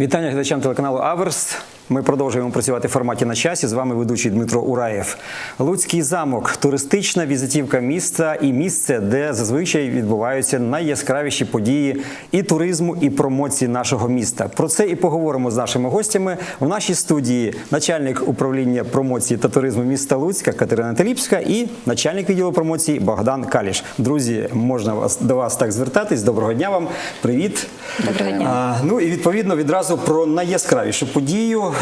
Вітання глядачам телеканалу Аверс. Ми продовжуємо працювати в форматі на часі. З вами ведучий Дмитро Ураєв. Луцький замок туристична візитівка міста і місце, де зазвичай відбуваються найяскравіші події і туризму, і промоції нашого міста. Про це і поговоримо з нашими гостями в нашій студії. Начальник управління промоції та туризму міста Луцька Катерина Теліпська і начальник відділу промоції Богдан Каліш. Друзі, можна вас до вас так звертатись. Доброго дня вам. Привіт. Доброго дня. А, ну і відповідно відразу про найяскравішу подію,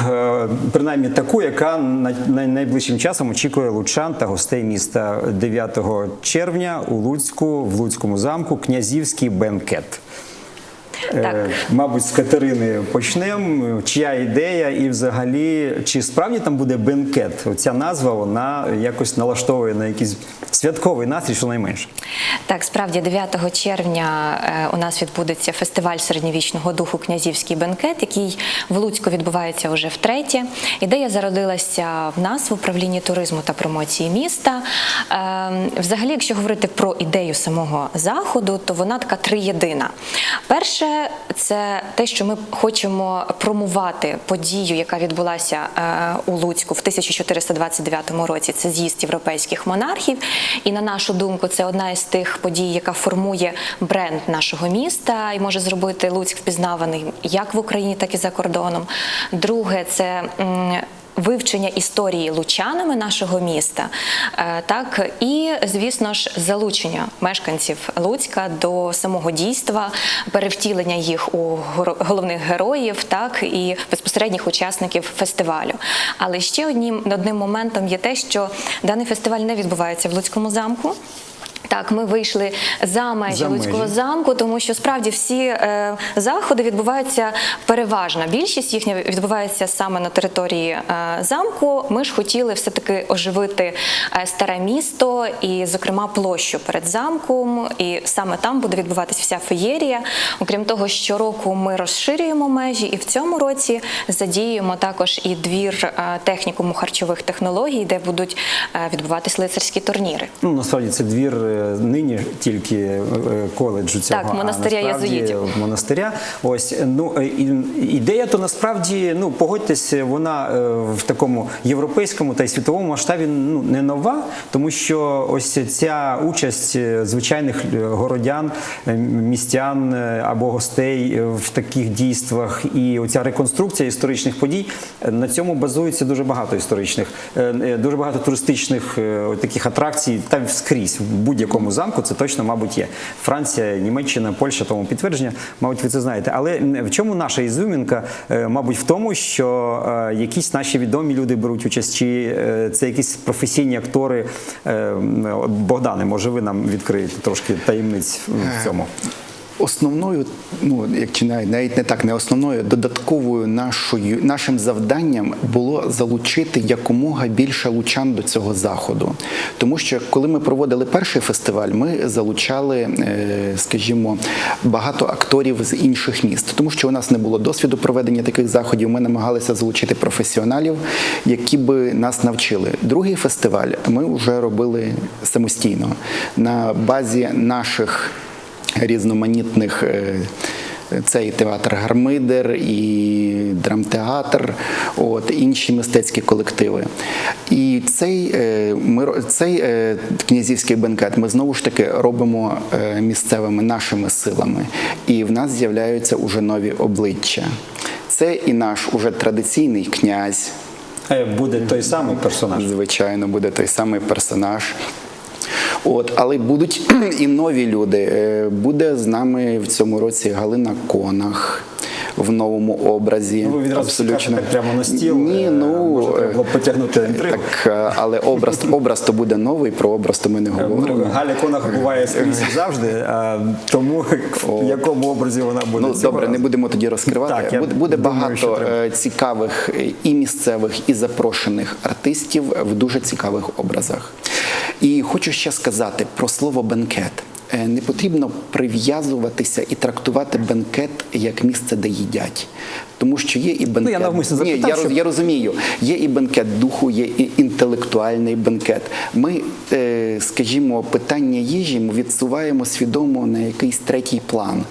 принаймні таку, яка на- на- найближчим часом очікує лучан та гостей міста 9 червня у Луцьку, в Луцькому замку, князівський бенкет. Е, Так. Мабуть, з Катерини почнемо. Чия ідея, і взагалі, чи справді там буде бенкет? Оця назва вона якось налаштовує на якийсь святковий настрій, щонайменше. Так, справді 9 червня е, у нас відбудеться фестиваль середньовічного духу Князівський бенкет, який в Луцьку відбувається вже втретє. Ідея зародилася в нас в управлінні туризму та промоції міста. Е, Взагалі, якщо говорити про ідею самого заходу, то вона така триєдина. Перше, це те, що ми хочемо промувати подію, яка відбулася е, у Луцьку в 1429 році. Це з'їзд європейських монархів. І на нашу думку, це одна із тих подій, яка формує бренд нашого міста і може зробити Луцьк впізнаваний як в Україні, так і за кордоном. Друге, це Вивчення історії лучанами нашого міста, Е, так і звісно ж залучення мешканців Луцька до самого дійства, перевтілення їх у головних героїв, так і безпосередніх учасників фестивалю. Але ще одним одним моментом є те, що даний фестиваль не відбувається в Луцькому замку. Так, ми вийшли за межі За межі. Луцького замку, тому що справді всі е, заходи відбуваються переважно. Більшість їхня відбувається саме на території е, замку. Ми ж хотіли все таки оживити е, старе місто і, зокрема, площу перед замком. І саме там буде відбуватися вся феєрія. Окрім того, щороку ми розширюємо межі, і в цьому році задіюємо також і двір е, технікуму харчових технологій, де будуть е, відбуватись лицарські турніри. Ну, насправді це двір е, нині тільки е, коледжу цього. Так, а монастиря насправді єзуїтів. монастиря. Ось ну е, ідея то насправді, ну погодьтесь, вона е, в такому європейському та й світовому масштабі ну не нова, тому що ось ця участь звичайних городян, містян або гостей в таких дійствах, і оця реконструкція історичних подій на цьому базується дуже багато історичних, дуже багато туристичних таких атракцій та скрізь в будь-якому замку. Це точно, мабуть, є. Франція, Німеччина, Польща, тому підтвердження, мабуть, ви це знаєте. Але в чому наша ізюмінка? Е, Мабуть, в тому, що е, якісь наші відомі люди беруть участь, чи е, це якісь професійні актори. Богдане, може, ви нам відкриєте трошки таємниць в цьому? Основною, ну як чи навіть не так, не основною, додатковою нашою нашим завданням було залучити якомога більше лучан до цього заходу. Тому що коли ми проводили перший фестиваль, ми залучали, е, скажімо, багато акторів з інших міст, тому що у нас не було досвіду проведення таких заходів. Ми намагалися залучити професіоналів, які би нас навчили. Другий фестиваль ми вже робили самостійно на базі наших різноманітних. е, Це і театр Гармидер, і драмтеатр, от інші мистецькі колективи. І цей, е, ми, цей е, князівський бенкет ми знову ж таки робимо місцевими нашими силами. І в нас з'являються уже нові обличчя. Це і наш уже традиційний князь, Буде той самий персонаж. звичайно, буде той самий персонаж. От, але будуть і нові люди. Е, Буде з нами в цьому році Галина Конах в новому образі. Ну, ви відразу так прямо на стіл. Ні, Е, ну може, треба було потягнути інтригу. так, е, але образ, образ то буде новий, про образ то ми не говоримо. Ну, Галя Конах буває скрізь завжди, а, тому в якому образі вона буде Ну добре, не будемо тоді розкривати. Так, буде буде думаю, багато е, цікавих е, і місцевих, і запрошених артистів в дуже цікавих образах. І хочу ще сказати про слово бенкет. Е, Не потрібно прив'язуватися і трактувати бенкет як місце, де їдять. Тому що є і бенкет. Ну, я навмисно Ні, я, щоб- я розумію. Є і бенкет духу, є і інтелектуальний бенкет. Ми, е, скажімо, питання їжі ми відсуваємо свідомо на якийсь третій план.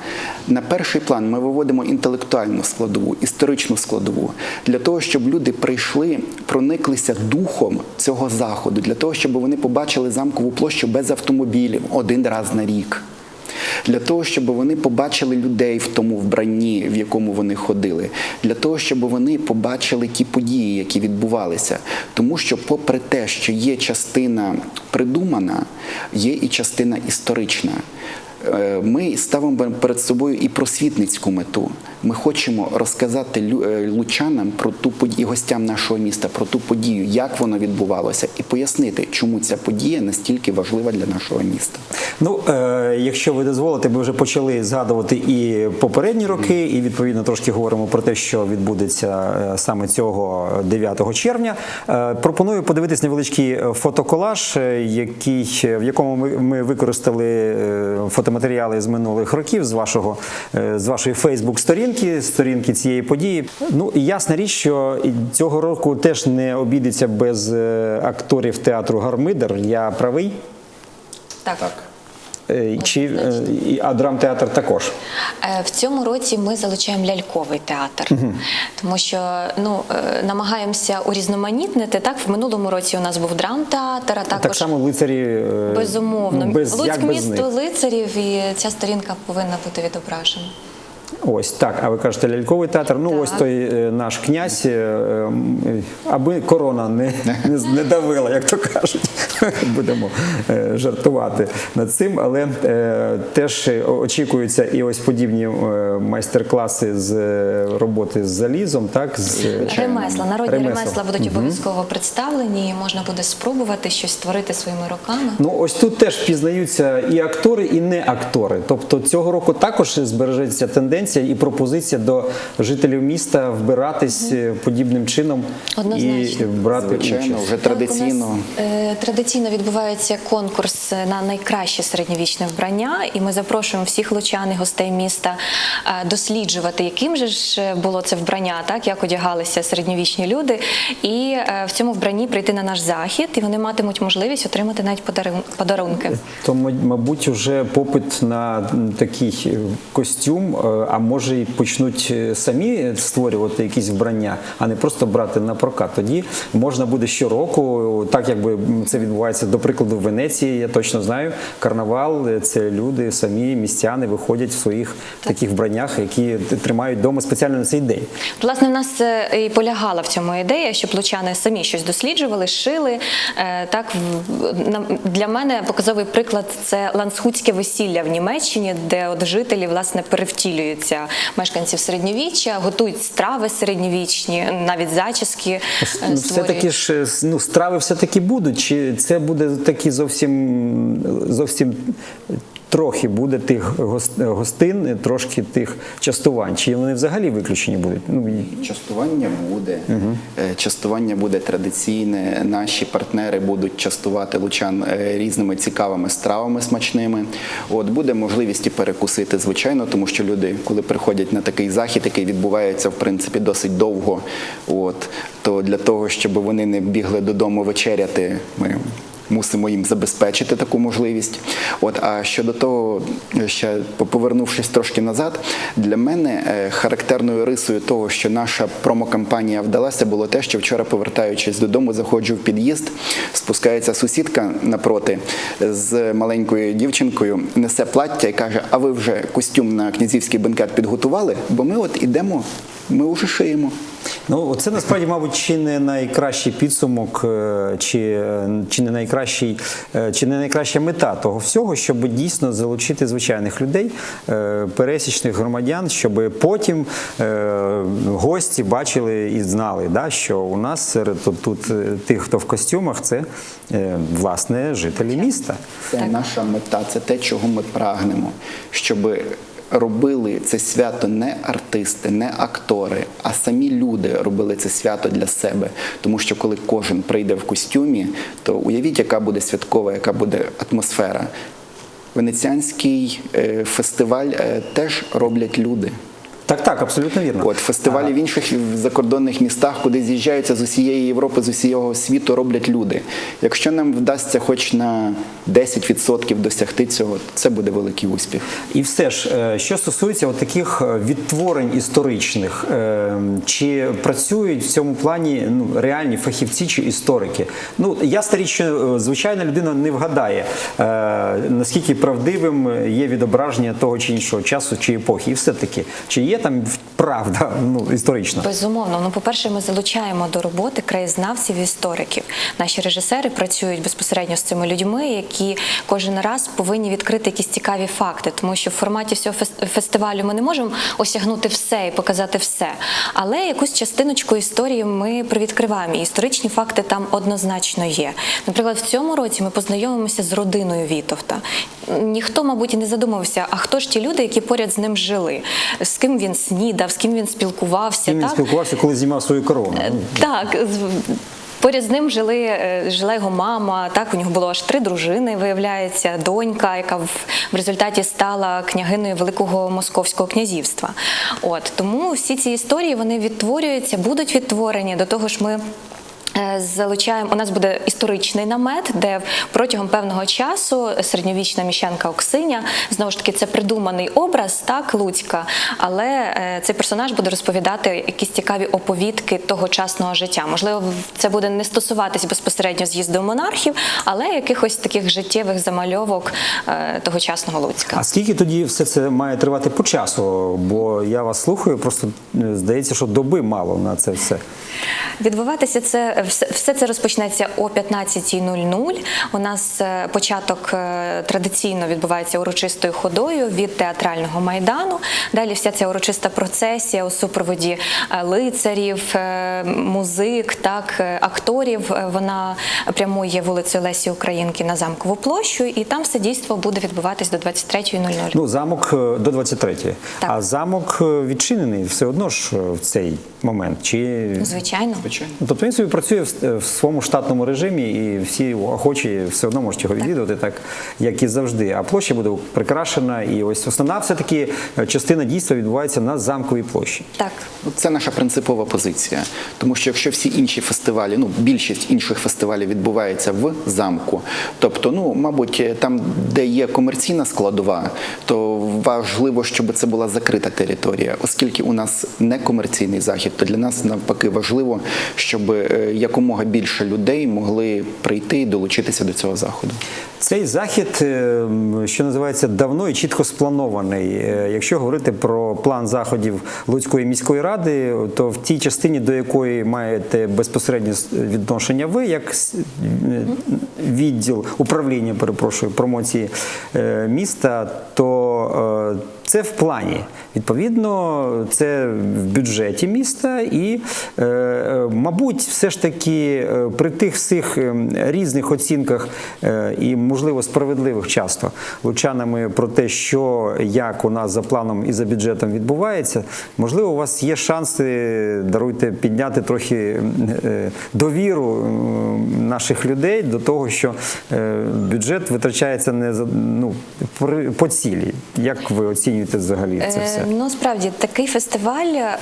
На перший план ми виводимо інтелектуальну складову, історичну складову, для того, щоб люди прийшли, прониклися духом цього заходу, для того, щоб вони побачили замкову площу без автомобілів один раз на рік для того, щоб вони побачили людей в тому вбранні, в якому вони ходили, для того, щоб вони побачили ті події, які відбувалися. Тому що, попри те, що є частина придумана, є і частина історична. Е, Ми ставимо перед собою і просвітницьку мету. Ми хочемо розказати е, лучанам про ту і гостям нашого міста про ту подію, як воно відбувалося, і пояснити, чому ця подія настільки важлива для нашого міста. Ну, е, якщо ви дозволите, ми вже почали згадувати і попередні роки, і відповідно трошки говоримо про те, що відбудеться е, саме цього 9 червня. Е, пропоную подивитись невеличкий е, фотоколаж, який, в якому ми, ми використали фотоматеріали з минулих років з вашого з вашої Фейсбук-сторінки, сторінки цієї події. Ну і ясна річ, що цього року теж не обійдеться без е, акторів театру Гармидер. Я правий. Так. Е, Чи, е, і- а драмтеатр також. В цьому році ми залучаємо ляльковий театр, тому що ну намагаємося урізноманітнити. Так, в минулому році у нас був драмтеатр, а також Так само лицарі безумовно без, Луцьк як без місто них. лицарів, і ця сторінка повинна бути відображена. Ось так. А ви кажете, ляльковий театр. Ну Так. ось той е, наш князь, е, аби корона не, не, не давила, як то кажуть. Будемо е, жартувати над цим. Але теж очікуються і ось подібні майстер-класи з роботи з залізом, так з Ремесла, народні Ремесла. ремесла будуть обов'язково представлені, і можна буде спробувати щось створити своїми руками. Ну ось тут теж пізнаються і актори, і не актори. Тобто цього року також збережеться тенденція і пропозиція до жителів міста вбиратись е, подібним чином і брати Звичайно, участь. вже традиційно. Так, у нас, е, традиційно відбувається конкурс на найкраще середньовічне вбрання, і ми запрошуємо всіх лучан і гостей міста е, досліджувати, яким же ж було це вбрання, так як одягалися середньовічні люди, і е, в цьому вбранні прийти на наш захід, і вони матимуть можливість отримати навіть подарун- подарунки. То, мабуть, вже попит на такий е, костюм, е, а може і почнуть е, самі створювати якісь вбрання, а не просто брати на прокат. Тоді можна буде щороку, так якби це відбувається до прикладу в Венеції. Я точно знаю. Карнавал е, це люди, самі містяни виходять в своїх таких вбраннях, які тримають вдома спеціально на цей день. Власне, в нас е, і полягала в цьому ідея, щоб лучани самі щось досліджували, шили. Так для мене показовий приклад це ланцхутське весілля в Німеччині, де от жителі власне перевтілюються мешканців середньовіччя, готують страви середньовічні, навіть зачіски е, Ну, створюють. все-таки ж е, ну, страви все-таки будуть. Чи це буде такі зовсім зовсім трохи буде тих гостин, трошки тих частувань? Чи вони взагалі виключені будуть? Ну, і- Частування буде. Е, Частування буде традиційне. Наші партнери будуть частувати лучан е, різними цікавими стравами смачними. От буде можливість і перекусити, звичайно, тому що люди, коли приходять на такий захід, який відбувається в принципі досить довго. От то для того, щоб вони не бігли додому вечеряти, ми. Мусимо їм забезпечити таку можливість. От а щодо того, ще повернувшись трошки назад, для мене е, характерною рисою того, що наша промокампанія вдалася, було те, що вчора, повертаючись додому, заходжу в під'їзд, спускається сусідка напроти з маленькою дівчинкою, несе плаття і каже: А ви вже костюм на князівський бенкет підготували? Бо ми от ідемо, ми вже шиємо. Ну, це насправді, мабуть, чи не найкращий підсумок, е, чи, е, чи не найкращий, е, чи не найкраща мета того всього, щоб дійсно залучити звичайних людей, пересічних громадян, щоб потім гості бачили і знали, да, що у нас серед тут, тут тих, хто в костюмах, це власне жителі міста. Це наша мета, це те, чого ми прагнемо, щоб робили це свято не артисти, не актори, а самі люди робили це свято для себе. Тому що коли кожен прийде в костюмі, то уявіть, яка буде святкова, яка буде атмосфера. Венеціанський е, фестиваль е, теж роблять люди. Так, так, абсолютно вірно. От фестивалі в інших закордонних містах, куди з'їжджаються з усієї Європи, з усього світу, роблять люди. Якщо нам вдасться хоч на 10% досягти цього, це буде великий успіх. І все ж, е, що стосується от таких е, відтворень історичних, е, чи працюють в цьому плані ну, реальні фахівці чи історики? Ну, ясна річ, що звичайна людина не вгадає, наскільки правдивим є відображення того чи іншого часу чи епохи. І все-таки, чи є там правда ну, історична? Безумовно, ну по-перше, ми залучаємо до роботи краєзнавців і істориків. Наші режисери працюють безпосередньо з цими людьми, які кожен раз повинні відкрити якісь цікаві факти, тому що в форматі всього фес- фестивалю ми не можемо осягнути все і показати все. Але якусь частиночку історії ми привідкриваємо. І історичні факти там однозначно є. Наприклад, в цьому році ми познайомимося з родиною Вітовта. Ніхто, мабуть, і не задумався, а хто ж ті люди, які поряд з ним жили, з ким він снідав, з ким він спілкувався. З ким він так? спілкувався, коли знімав свою корону? Ну, Так, поряд з ним жили, е, жила його мама. Так, у нього було аж три дружини, виявляється, донька, яка в, в результаті стала княгиною Великого Московського князівства. От тому всі ці історії вони відтворюються, будуть відтворені. До того ж, ми. Е, Залучаємо у нас буде історичний намет, де протягом певного часу середньовічна міщанка Оксиня знову ж таки це придуманий образ, так Луцька, але е, цей персонаж буде розповідати якісь цікаві оповідки тогочасного життя. Можливо, це буде не стосуватись безпосередньо з'їзду монархів, але якихось таких життєвих замальовок е, тогочасного Луцька. А скільки тоді все це має тривати по часу? Бо я вас слухаю, просто здається, що доби мало на це все. Відбуватися це все, все це розпочнеться о 15.00. У нас е, початок е, традиційно відбувається урочистою ходою від театрального майдану. Далі вся ця урочиста процесія у супроводі е, лицарів, музик, так акторів. Вона прямує вулицею Лесі Українки на замкову площу, і там все дійство буде відбуватись до 23.00. Ну, замок до 23-ї. Так. А замок відчинений все одно ж в цей момент. Чи... Звичайно. Звичайно. Ну, Тобто він собі працює в, в своєму штатному режимі, і всі охочі все одно можуть його відвідувати, так як і завжди. А площа буде прикрашена, і ось основна все-таки е, частина дійства відбувається на замковій площі. Так. Ну, Це наша принципова позиція. Тому що якщо всі інші фестивалі, ну більшість інших фестивалів відбувається в замку, тобто, ну мабуть, там, де є комерційна складова, то важливо, щоб це була закрита територія, оскільки у нас не комерційний захід, то для нас навпаки важливо, щоб е, якомога більше людей могли прийти і долучитися до цього заходу. Цей захід, е, що називається, давно і чітко спланований. Е, Якщо говорити про план заходів Луцької міської ради, то в тій частині, до якої маєте безпосереднє відношення ви, як відділ управління, перепрошую, промоції е, міста, то це в плані. Відповідно, це в бюджеті міста, і, е, е, мабуть, все ж таки е, при тих всіх різних оцінках і, можливо, справедливих часто лучанами про те, що як у нас за планом і за бюджетом відбувається, можливо, у вас є шанси даруйте підняти трохи довіру наших людей до того, що бюджет витрачається не за ну по цілі. Як ви оцінюєте взагалі це все? Е, Ну, справді такий фестиваль, е,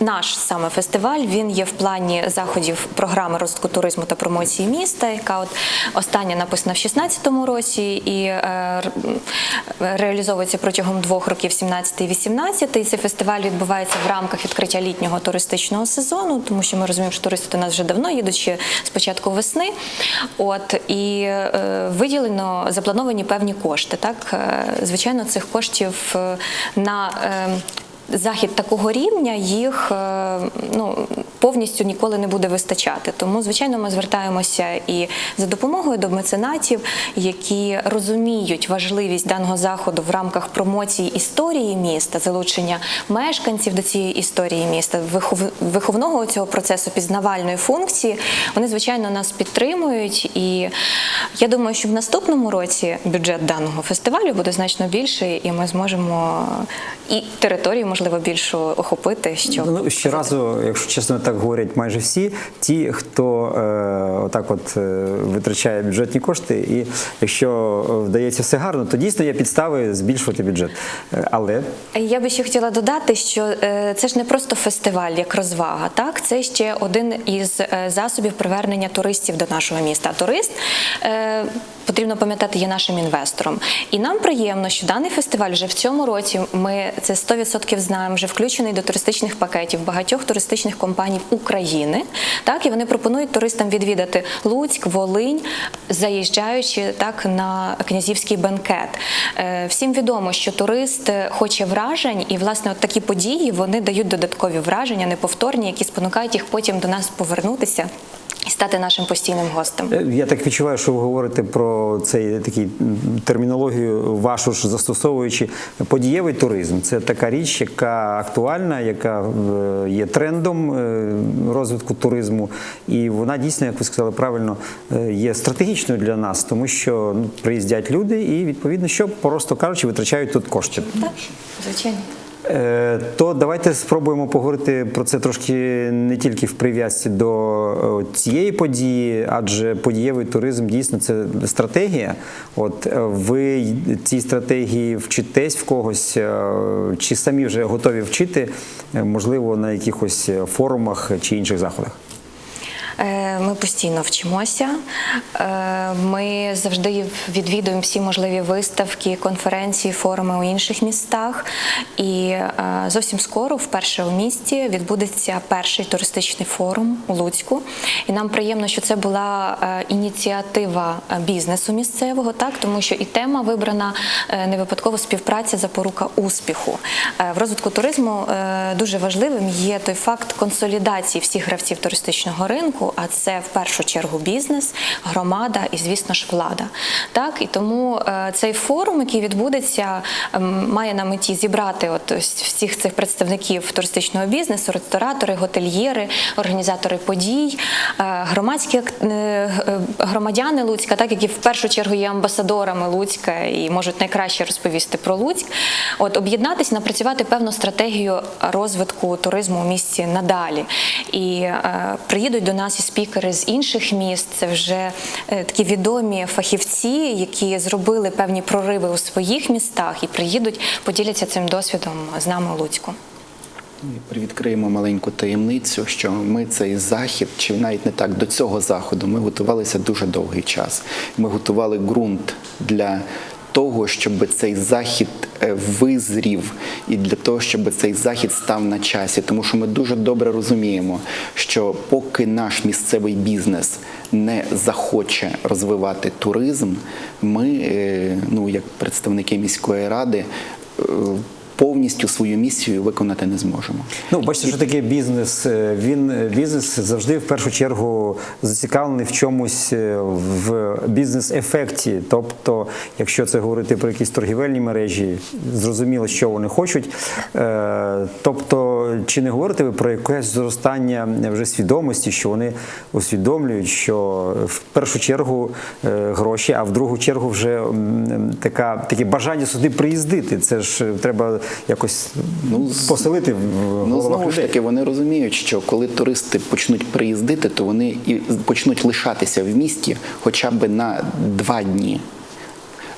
наш саме фестиваль, він є в плані заходів програми розвитку туризму та промоції міста, яка от остання написана в 16-му році і е, реалізовується протягом двох років 17 і 18. І цей фестиваль відбувається в рамках відкриття літнього туристичного сезону, тому що ми розуміємо, що туристи до нас вже давно їдуть ще з початку весни. От і е, виділено заплановані певні кошти. Так, звичайно, цих коштів е, на е, Захід такого рівня їх е, ну повністю ніколи не буде вистачати. Тому, звичайно, ми звертаємося і за допомогою до меценатів, які розуміють важливість даного заходу в рамках промоції історії міста, залучення мешканців до цієї історії міста, вихов- виховного цього процесу пізнавальної функції. Вони звичайно нас підтримують, і я думаю, що в наступному році бюджет даного фестивалю буде значно більший, і ми зможемо і територію можливо більшу охопити. Що Ну, щоразу, якщо чесно, так говорять майже всі, ті, хто е, отак от е, витрачає бюджетні кошти, і якщо е, вдається все гарно, то дійсно є підстави збільшувати бюджет. Е, Але Я би ще хотіла додати, що е, це ж не просто фестиваль як розвага, так це ще один із е, засобів привернення туристів до нашого міста. Турист е, потрібно пам'ятати є нашим інвестором. І нам приємно, що даний фестиваль вже в цьому році ми це 100% знаємо, вже включений до туристичних пакетів багатьох туристичних компаній України. Так і вони пропонують туристам відвідати Луцьк, Волинь, заїжджаючи так на князівський бенкет. Е, Всім відомо, що турист е, хоче вражень, і власне от такі події вони дають додаткові враження, неповторні, які спонукають їх потім до нас повернутися стати нашим постійним гостем. Е, Я так відчуваю, що ви говорите про цей такий термінологію вашу ж застосовуючи подієвий туризм. Це така річ, яка актуальна, яка е, є трендом е, розвитку туризму, і вона дійсно, як ви сказали правильно, є стратегічною для нас, тому що ну, приїздять люди і відповідно, що просто кажучи, витрачають тут кошти. Так, звичайно. Е, То давайте спробуємо поговорити про це трошки не тільки в прив'язці до е, цієї події, адже подієвий туризм дійсно це стратегія. От е, ви цій стратегії вчитесь в когось, чи самі вже готові вчити, можливо, на якихось форумах чи інших заходах? Е, Ми постійно вчимося. Е, Ми завжди відвідуємо всі можливі виставки, конференції, форуми у інших містах. І е, зовсім скоро, вперше у місті, відбудеться перший туристичний форум у Луцьку. І нам приємно, що це була ініціатива бізнесу місцевого, так тому що і тема вибрана не випадково співпраця запорука успіху. В розвитку туризму дуже важливим є той факт консолідації всіх гравців туристичного ринку, а це в першу чергу бізнес, громада і, звісно ж, влада. Так і тому е, цей форум, який відбудеться, ем, має на меті зібрати от всіх цих представників туристичного бізнесу, ресторатори, готельєри, організатори подій, е, громадські е, громадяни Луцька, так які в першу чергу є амбасадорами Луцька і можуть найкраще розповісти про Луцьк. От об'єднатись, напрацювати певну стратегію розвитку туризму у місті надалі. І е, приїдуть до нас і спікери з інших міст. Це вже е, такі відомі фахівці, які зробили певні прориви у своїх містах і приїдуть, поділяться цим досвідом з нами у Луцьку. Привідкриємо маленьку таємницю, що ми цей захід, чи навіть не так до цього заходу, ми готувалися дуже довгий час. Ми готували ґрунт для того, щоб цей захід визрів, і для того, щоб цей захід став на часі. Тому що ми дуже добре розуміємо, що поки наш місцевий бізнес не захоче розвивати туризм, ми, е, ну як представники міської ради. Повністю свою місію виконати не зможемо. Ну, бачите, що таке бізнес. Е, Він е, бізнес завжди в першу чергу зацікавлений в чомусь е, в бізнес-ефекті. Тобто, якщо це говорити про якісь торгівельні мережі, зрозуміло, що вони хочуть. Тобто, чи не говорите ви про якесь зростання вже свідомості, що вони усвідомлюють, що в першу чергу гроші, а в другу чергу вже така таке бажання сюди приїздити. Це ж треба якось Ну, поселити в Ну знову ж таки, вони розуміють, що коли туристи почнуть приїздити, то вони і почнуть лишатися в місті хоча б на два дні.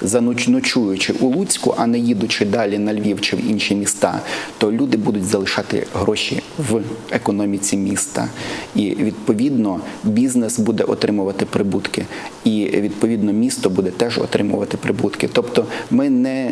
Заноч- ночуючи у Луцьку, а не їдучи далі на Львів чи в інші міста, то люди будуть залишати гроші в економіці міста. І відповідно бізнес буде отримувати прибутки, і відповідно місто буде теж отримувати прибутки. Тобто ми не,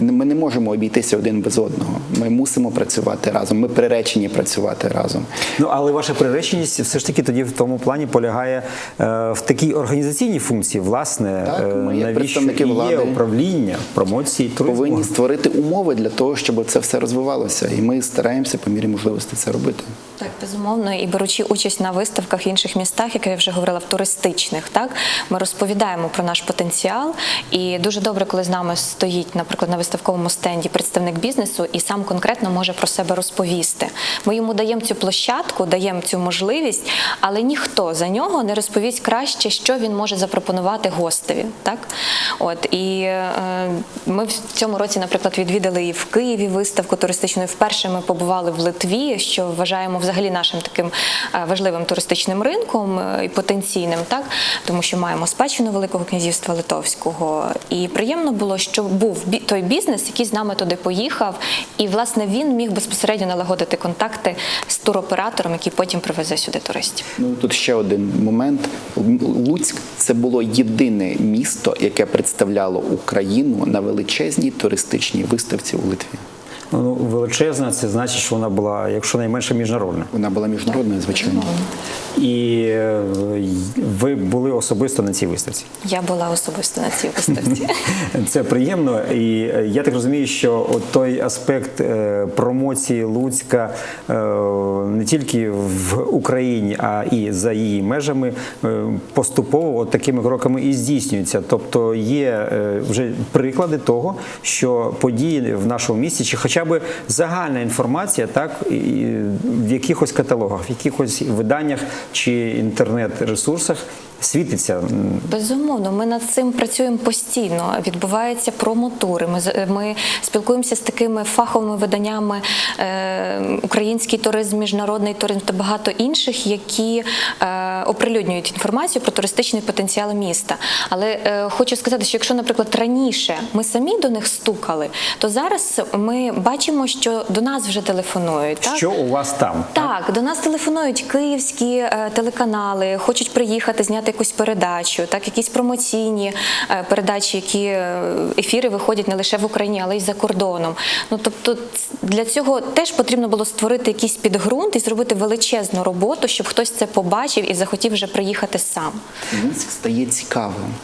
ми не можемо обійтися один без одного. Ми мусимо працювати разом. Ми приречені працювати разом. Ну але ваша приреченість все ж таки тоді в тому плані полягає е, в такій організаційній функції, власне, Так, е, ми, навіщо представники є влади, управління промоції туризму. Повинні створити умови для того, щоб це все розвивалося, і ми стараємося по мірі можливості це робити. Так, безумовно, і беручи участь на виставках в інших містах, як я вже говорила, в туристичних, так ми розповідаємо про наш потенціал. І дуже добре, коли з нами стоїть, наприклад, на виставковому стенді представник бізнесу і сам конкретно може про себе розповісти. Ми йому даємо цю площадку, даємо цю можливість, але ніхто за нього не розповість краще, що він може запропонувати гостеві. Так, от І е, ми в цьому році, наприклад, відвідали і в Києві виставку туристичну. Вперше ми побували в Литві, що вважаємо взагалі нашим таким е, важливим туристичним ринком е, і потенційним, так тому що маємо спадщину Великого князівства Литовського. І приємно було, що був той бізнес, який з нами туди поїхав, і власне він міг безпосередньо налагодити контакти з туроператором, який потім привезе сюди туристів. Ну тут ще один момент. Луцьк це було єдине місто, яке представляло Україну на величезній туристичній виставці у Литві. Ну, величезна, це значить, що вона була, якщо найменше, міжнародна. Вона була міжнародною, звичайно. І е, ви були особисто на цій виставці. Я була особисто на цій виставці. Це приємно, і е, я так розумію, що от той аспект е, промоції Луцька не тільки в Україні, а і за її межами поступово от такими кроками і здійснюється. Тобто є вже приклади того, що події в нашому місті, чи хоча б загальна інформація, так і- в якихось каталогах, в якихось виданнях чи інтернет-ресурсах світиться. Безумовно, ми над цим працюємо постійно. Відбуваються промотури. Ми ми спілкуємося з такими фаховими виданнями е, український туризм, міжнародний туризм та багато інших, які е, оприлюднюють інформацію про туристичний потенціал міста. Але е, хочу сказати, що якщо, наприклад, раніше ми самі до них стукали, то зараз ми бачимо, що до нас вже телефонують. Так? Що у вас там? Так, до нас телефонують київські е, телеканали, хочуть приїхати, зняти якусь передачу, так якісь промоційні е, передачі, які е, ефіри виходять не лише в Україні, але й за кордоном. Ну тобто, для цього теж потрібно було створити якийсь підґрунт і зробити величезну роботу, щоб хтось це побачив і захотів вже приїхати сам. Луцьк стає цікавим.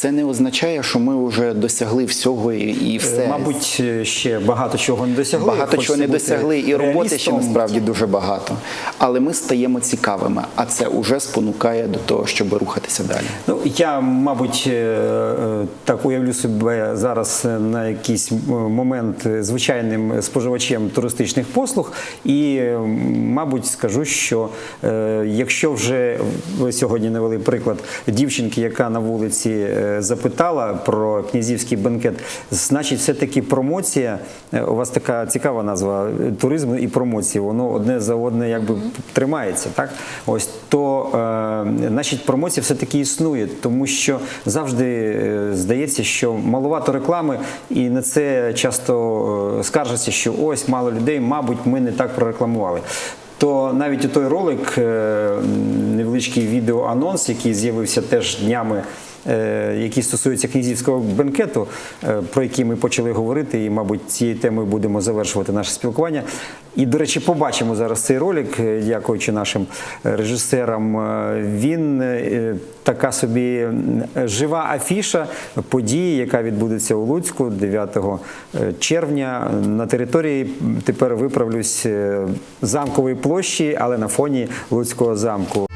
Це не означає, що ми вже досягли всього і, і все. Е, Мабуть, ще багато чого не досягли. Багато чого не досягли, і роботи ще насправді дуже багато. Але ми стаємо цікавими, а це вже спонукає до того, щоб рухатися далі. Ну, я, мабуть, е, е, так уявлю себе зараз на якийсь момент звичайним споживачем туристичних послуг, і, е, мабуть, скажу, що е, якщо вже ви сьогодні навели приклад дівчинки, яка на вулиці е, запитала про князівський бенкет, значить, все-таки промоція. е, У вас така цікава назва е, туризм і промоція. Воно одне за одне якби тримається, так? Ось то е, значить промоція все-таки існує, тому що завжди здається, що маловато реклами, і на це часто скаржаться, що ось мало людей, мабуть, ми не так прорекламували. То навіть у той ролик, невеличкий відеоанонс, який з'явився теж днями. Е, Які стосуються князівського бенкету, е, про який ми почали говорити, і, мабуть, цією темою будемо завершувати наше спілкування. І, до речі, побачимо зараз цей ролик, е, дякуючи нашим режисерам. Він така собі жива афіша події, яка відбудеться у Луцьку 9 червня на території тепер виправлюсь замкової площі, але на фоні Луцького замку.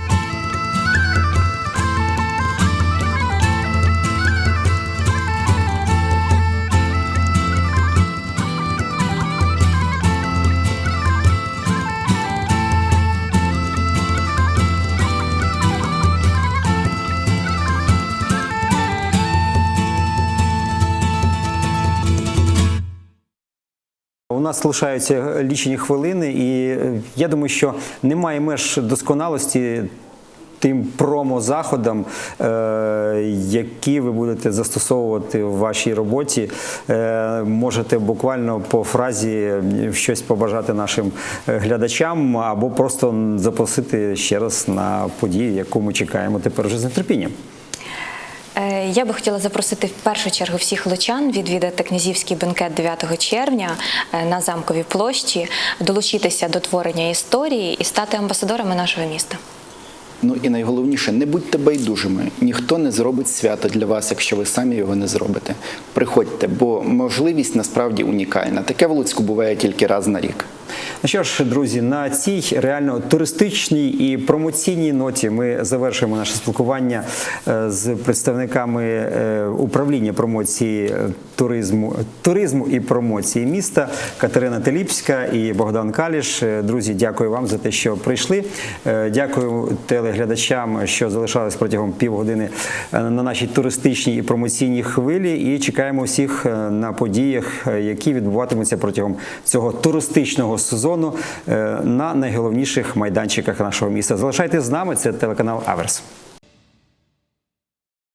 У нас лишаються лічені хвилини, і е, я думаю, що немає меж досконалості тим промо-заходам, е, які ви будете застосовувати в вашій роботі. Е, Можете буквально по фразі щось побажати нашим глядачам або просто запросити ще раз на подію, яку ми чекаємо тепер вже з нетерпінням. Е, Я би хотіла запросити в першу чергу всіх лучан відвідати князівський бенкет 9 червня е, на замковій площі, долучитися до творення історії і стати амбасадорами нашого міста. Ну і найголовніше, не будьте байдужими. Ніхто не зробить свято для вас, якщо ви самі його не зробите. Приходьте, бо можливість насправді унікальна. Таке в Луцьку буває тільки раз на рік. Ну що ж, друзі, на цій реально туристичній і промоційній ноті ми завершуємо наше спілкування е, з представниками е, управління промоції е, туризму, туризму і промоції міста Катерина Теліпська і Богдан Каліш. Друзі, дякую вам за те, що прийшли. Дякую телеглядачам, що залишались протягом півгодини на нашій туристичній і промоційній хвилі. І чекаємо всіх на подіях, які відбуватимуться протягом цього туристичного сезону е, на найголовніших майданчиках нашого міста. Залишайтесь з нами. Це телеканал Аверс.